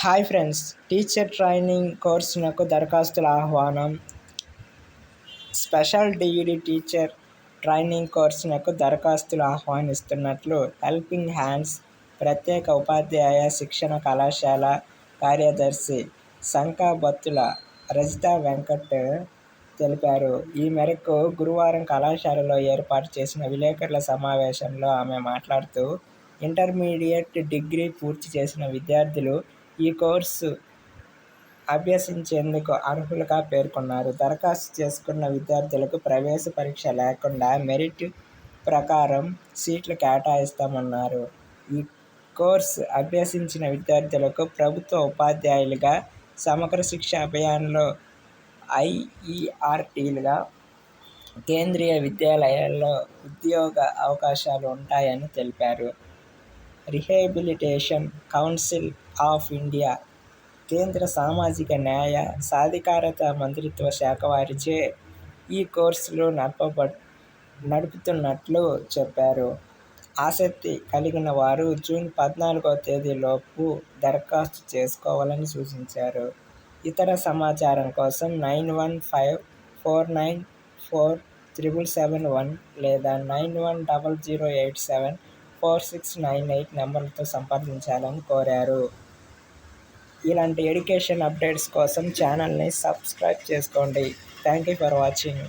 Hi friends teacher training కోర్సునకు దరఖాస్తుల ఆహ్వానం. స్పెషల్ డిఈడి టీచర్ ట్రైనింగ్ కోర్సునకు దరఖాస్తులు ఆహ్వానిస్తున్నట్లు హెల్పింగ్ హ్యాండ్స్ ప్రత్యేక ఉపాధ్యాయ శిక్షణ కళాశాల కార్యదర్శి శంకా బత్తుల రజితా వెంకట్ తెలిపారు. ఈ మేరకు గురువారం కళాశాలలో ఏర్పాటు చేసిన విలేకరుల సమావేశంలో ఆమె మాట్లాడుతూ ఇంటర్మీడియట్ డిగ్రీ పూర్తి చేసిన విద్యార్థులు ఈ కోర్సు అభ్యసించేందుకు అర్హులుగా పేర్కొన్నారు. దరఖాస్తు చేసుకున్న విద్యార్థులకు ప్రవేశ పరీక్ష లేకుండా మెరిట్ ప్రకారం సీట్లు కేటాయిస్తామన్నారు. ఈ కోర్సు అభ్యసించిన విద్యార్థులకు ప్రభుత్వ ఉపాధ్యాయులుగా సమగ్ర శిక్ష అభియాన్లో ఐఈఆర్టీలుగా కేంద్రీయ విద్యాలయాల్లో ఉద్యోగ అవకాశాలు ఉంటాయని తెలిపారు. రిహేబిలిటేషన్ కౌన్సిల్ ఆఫ్ ఇండియా కేంద్ర సామాజిక న్యాయ సాధికారత మంత్రిత్వ శాఖ వారిచే ఈ కోర్సులు నడపబ నడుపుతున్నట్లు చెప్పారు. ఆసక్తి కలిగిన వారు జూన్ పద్నాలుగో తేదీలోపు దరఖాస్తు చేసుకోవాలని సూచించారు. ఇతర సమాచారం కోసం nine one five four nine four triple seven one లేదా nine one double zero eight seven four six nine eight నెంబర్లతో సంప్రదించాలని కోరారు. ఇలాంటి ఎడ్యుకేషన్ అప్డేట్స్ కోసం ఛానల్ని సబ్స్క్రైబ్ చేసుకోండి. Thank you for watching.